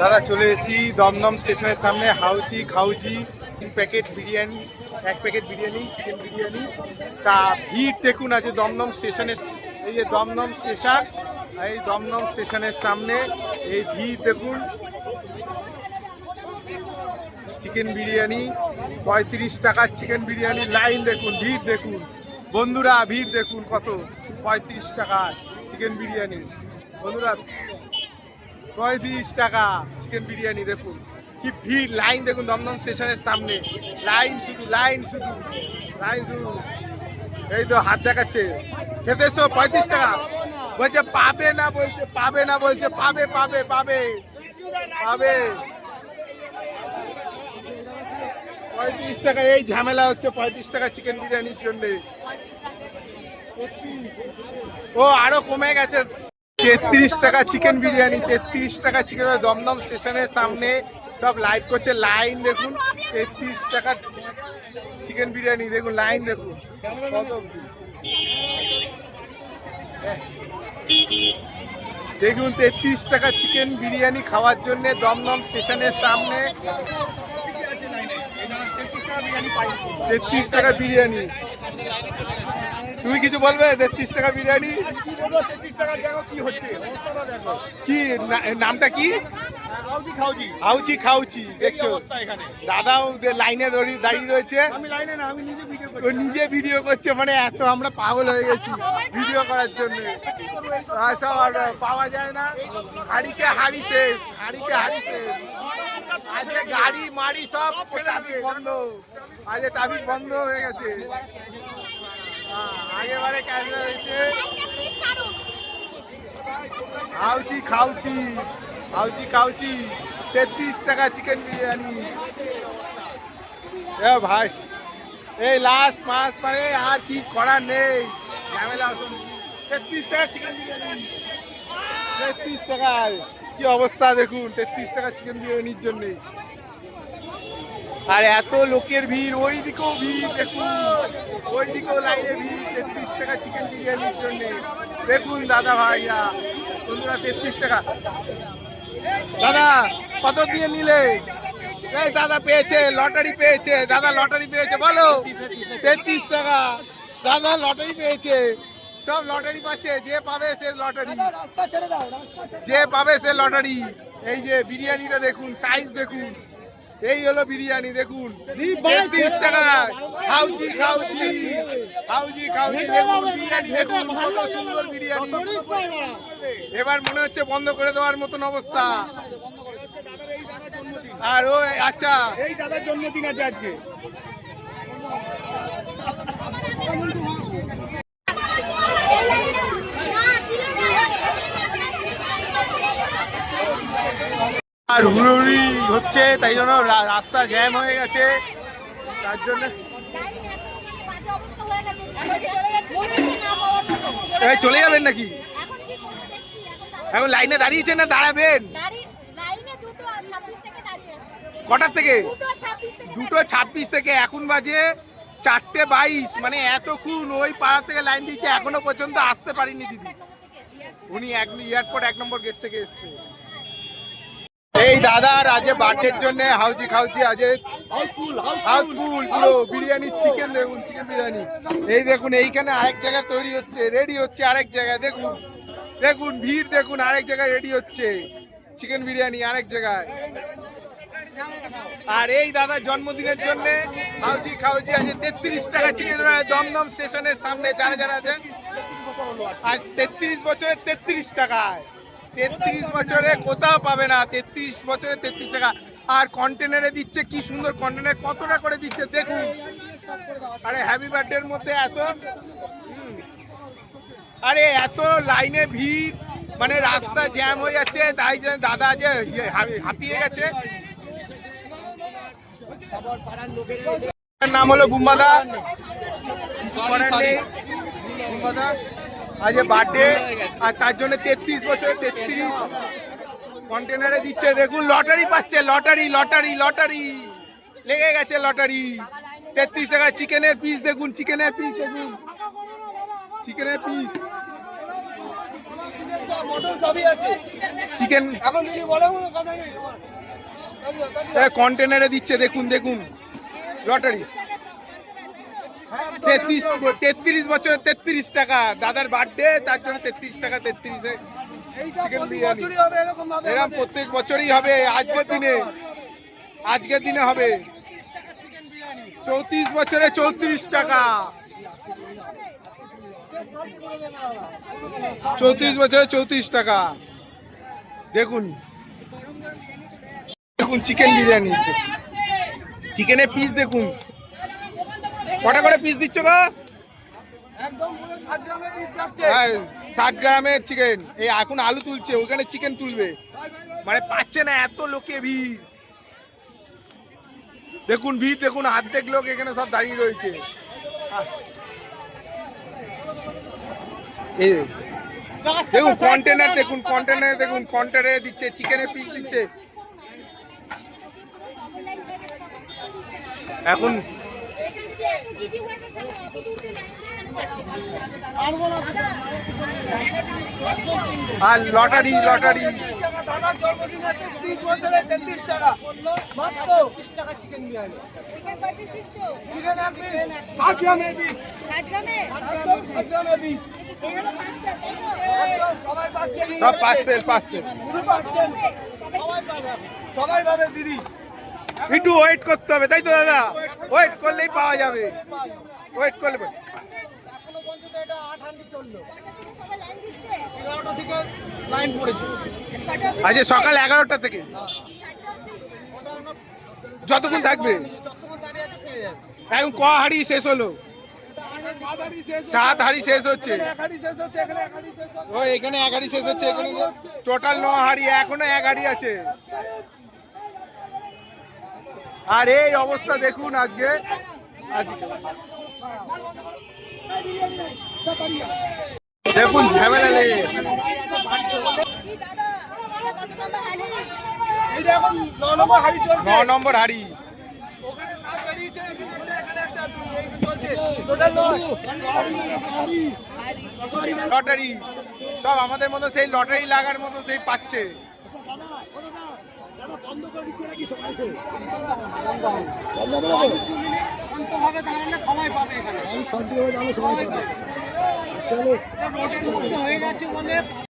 দাদা, চলে এসেছি দমদম স্টেশনের সামনে, হাউচি খাউচি, তিন প্যাকেট বিরিয়ানি, এক প্যাকেট বিরিয়ানি, চিকেন বিরিয়ানি। তা ভিড় দেখুন আছে দমদম স্টেশনে এই যে দমদম স্টেশন, এই দমদম স্টেশনের সামনে, এই ভিড় দেখুন। চিকেন বিরিয়ানি, পঁয়ত্রিশ টাকার চিকেন বিরিয়ানি, লাইন দেখুন, ভিড় দেখুন। বন্ধুরা, ভিড় দেখুন কত, পঁয়ত্রিশ টাকার চিকেন বিরিয়ানি। বন্ধুরা পঁয়ত্রিশ টাকা চিকেন বিরিয়ানি, দেখুন। কি ভিড়, লাইন দেখুন, দমদম স্টেশনের সামনে। লাইন শুধু লাইন শুধু লাইন শুধু। এই তো হাত দেখাচ্ছে। খেতে এসো, পঁয়ত্রিশ টাকা। বলছে, পাবে না, বলছে, পাবে না, বলছে, পাবে পাবে পাবে। পাবে। পঁয়ত্রিশ টাকা, এই ঝামেলা হচ্ছে, পঁয়ত্রিশ টাকা চিকেন বিরিয়ানির জন্যে। ও, আরও কমে গেছে। তেত্রিশ টাকা চিকেন বিরিয়ানি, তেত্রিশ টাকা চিকেন দমদম স্টেশনের সামনে সব লাইভ করছে। লাইন দেখুন, তেত্রিশ টাকা চিকেন বিরিয়ানি, দেখুন লাইন দেখুন। দেখুন, তেত্রিশ টাকা চিকেন বিরিয়ানি খাওয়ার জন্য দমদম স্টেশনের সামনে। তেত্রিশ টাকা বিরিয়ানি। তুমি কিছু বলবে? তেত্রিশ টাকা বিরিয়ানি? কি, না- নামটা কি? হাউচি খাউচি, দেখছ? দাদাও লাইনে দড়ি- দাঁড়িয়ে রয়েছে। নিজে ভিডিও করছে মানে এত আমরা পাগল হয়ে গেছি ভিডিও করার জন্য। সব পাওয়া যায় না। হাড়িকে হাড়ি শেষ, হাড়িকে হাড়ি শেষ। আজকে গাড়ি, মাড়ি সব বন্ধ। আজকে ট্রাফিক বন্ধ হয়ে গেছে। আগেবারে ক্যান্সেল হয়েছে খাউচি খাউচি খাউচি খাউচি তেত্রিশ টাকা চিকেন বিরিয়ানি। এ ভাই, এই লাস্ট মাস পরে আর কি করার নেই। ঝামেলা তেত্রিশ টাকা চিকেন বিরিয়ানি। তেত্রিশ টাকায়। কি অবস্থা দেখুন, তেত্রিশ টাকা চিকেন বিরিয়ানির জন্যে। আর এত লোকের ভিড় ওই দিকেও ভিড়, দেখুন। ওই দিকেও লাইনে ভিড়, তেত্রিশ টাকা চিকেন বিরিয়ানির জন্য। দেখুন দাদা ভাইরা, বন্ধুরা, তেত্রিশ টাকা। দাদা, কত দিয়ে নিলে? এই দাদা পেয়েছে, লটারি পেয়েছে, দাদা লটারি পেয়েছে, বলো। তেত্রিশ টাকা। দাদা লটারি পেয়েছে, সব লটারি পাচ্ছে, যে পাবে সে লটারি। যে পাবে সে লটারি। এই যে বিরিয়ানিটা দেখুন সাইজ দেখুন। এই হলো বিরিয়ানি দেখুন। তেত্রিশ খাউচি খাউচি খাউচি খাউচি দেখুন বিরিয়ানি দেখুন কত সুন্দর বিরিয়ানি। এবার মনে হচ্ছে বন্ধ করে দেওয়ার মতন অবস্থা। আর ও আচ্ছা। এই দাদার জন্মদিন আছে আজকে। আর হুড়ুড়ি হচ্ছে, তাই জন্য রাস্তা জ্যাম হয়ে গেছে। তার জন্য চলে যাবেন নাকি? এখন লাইনে দাঁড়িয়েছেন না দাঁড়াবেন? কটার থেকে? দুটো ছাব্বিশ থেকে, এখন বাজে চারটে বাইশ। মানে এতক্ষণ ওই পাড়া থেকে লাইন দিচ্ছে এখনও পর্যন্ত আসতে পারিনি দিদি। উনি এক এয়ারপোর্ট এক নম্বর গেট থেকে এসছে। এই দাদার আজকে বার্থডের জন্য হাউচি খাউচি আজকে হাউসফুল পুরো বিরিয়ানি চিকেন দেখুন চিকেন বিরিয়ানি। এই দেখুন, এইখানে আরেক জায়গায় তৈরি হচ্ছে রেডি হচ্ছে আরেক জায়গায়, দেখুন। দেখুন, ভিড় দেখুন, আরেক জায়গায় রেডি হচ্ছে। চিকেন বিরিয়ানি আরেক জায়গায়। আর এই দাদার জন্মদিনের জন্য হাউচি খাউচি আজ তেত্রিশ টাকা চিকেন দমদম স্টেশনের সামনে, যারা যারা আছেন, আজ তেত্রিশ বছরে তেত্রিশ টাকায়। তেত্রিশ বছরে কোথাও পাবে না। তেত্রিশ বছরে তেত্রিশ টাকা। আর কন্টেনারে দিচ্ছে কি সুন্দর কন্টেনার কতটা করে দিচ্ছে দেখুন। আরে হ্যাপি বার্থডের মধ্যে এত আরে এত লাইনে ভিড় মানে রাস্তা জ্যাম হয়ে যাচ্ছে তাই জন্য দাদা যে হাঁপিয়ে গেছে। নাম হলো বুম্বাদা আজ বার্থডে, আর তার জন্য তেত্রিশ বছর তেত্রিশ কন্টেনারে দিচ্ছে। দেখুন, লটারি পাচ্ছে, লটারি লটারি লটারি। লেগে গেছে লটারি। তেত্রিশ টাকা চিকেনের পিস দেখুন, চিকেনের পিস দেখুন। চিকেনের পিস চিকেন কন্টেনারে দিচ্ছে, দেখুন দেখুন। লটারি। তেত্রিশ তেত্রিশ বছরের তেত্রিশ টাকা। দাদার বার্থডে তার জন্য তেত্রিশ টাকা, তেত্রিশে চিকেন বিরিয়ানি। এরকম প্রত্যেক বছরই হবে আজকের দিনে। আজকের দিনে হবে। চৌত্রিশ বছরে চৌত্রিশ টাকা। চৌত্রিশ বছরে চৌত্রিশ টাকা। দেখুন। দেখুন চিকেন বিরিয়ানি। চিকেনের পিস দেখুন। কটা করে পিস দিচ্ছ গো ষাট গ্রামের হ্যাঁ, চিকেন এই এখন আলু তুলছে ওখানে চিকেন তুলবে মানে পাচ্ছে না এত লোকে ভিড় দেখুন ভিড় দেখুন অর্ধেক লোক এখানে সব দাঁড়িয়ে রয়েছে দেখুন কন্টেনার দেখুন কন্টেনার দেখুন কন্টেনারে দিচ্ছে চিকেনের পিস দিচ্ছে এখন আর লটারি লটারি দাদার জন্মদিন আছে তিরিশ বছরে তেত্রিশ টাকা মাত্র চিকেন এক পিস ষাট গ্রামের পিস একদম ষাট গ্রামের পিস একদম সবাই পাচ্ছে সব পার্সেল পার্সেল সবাই পাবে সবাই পাবে দিদি একটু ওয়েট করতে হবে তাই তো দাদা? ওয়েট করলেই পাওয়া যাবে। ওয়েট করলে আজকে সকাল এগারোটা থেকে। যতক্ষণ থাকবে। এখন ক হাড়ি শেষ হলো? সাত হাঁড়ি শেষ হচ্ছে। হাঁড়ি শেষ ও এখানে এক হাড়ি শেষ হচ্ছে এখানে টোটাল ন হাড়ি এখনও এক হাড়ি আছে। আর এই অবস্থা দেখুন আজকে। দেখুন ঝামেলা লেগে। ন নম্বর হাঁড়ি লটারি। সব আমাদের মতো সেই লটারি লাগার মতো সেই পাচ্ছে। শান্তভাবে দাঁড়ালে সবাই পাবে এখানে। সবাই পাবে। চলো। রোডের মধ্যে হয়ে যাচ্ছে বলে